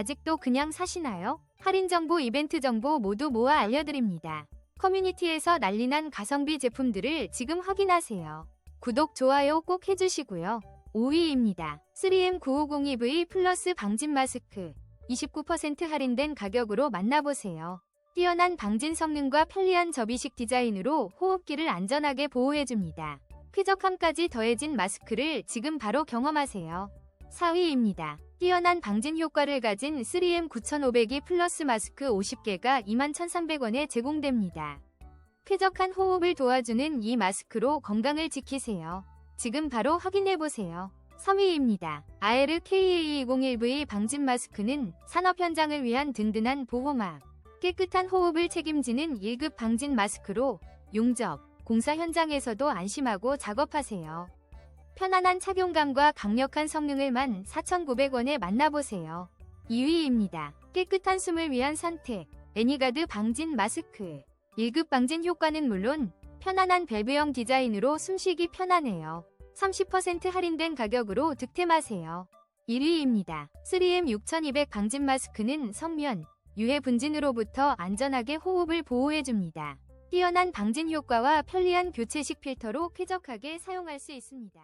아직도 그냥 사시나요? 할인 정보, 이벤트 정보 모두 모아 알려드립니다. 커뮤니티에서 난리난 가성비 제품들을 지금 확인하세요. 구독, 좋아요 꼭 해주시고요. 5위입니다. 3M9502V 플러스 방진 마스크. 29% 할인된 가격으로 만나보세요. 뛰어난 방진 성능과 편리한 접이식 디자인으로 호흡기를 안전하게 보호해줍니다. 쾌적함까지 더해진 마스크를 지금 바로 경험하세요. 4위입니다. 뛰어난 방진 효과를 가진 3M 9500이 플러스 마스크 50개가 21,300원에 제공됩니다. 쾌적한 호흡을 도와주는 이 마스크로 건강을 지키세요. 지금 바로 확인해보세요. 3위입니다. 아에르 KA201V 방진 마스크는 산업 현장을 위한 든든한 보호막. 깨끗한 호흡을 책임지는 1급 방진 마스크로 용접, 공사 현장에서도 안심하고 작업하세요. 편안한 착용감과 강력한 성능을 만 4,900원에 만나보세요. 2위입니다. 깨끗한 숨을 위한 선택. 애니가드 방진 마스크. 1급 방진 효과는 물론 편안한 밸브형 디자인으로 숨쉬기 편하네요. 30% 할인된 가격으로 득템하세요. 1위입니다. 3M 6200 방진 마스크는 성면, 유해 분진으로부터 안전하게 호흡을 보호해줍니다. 뛰어난 방진 효과와 편리한 교체식 필터로 쾌적하게 사용할 수 있습니다.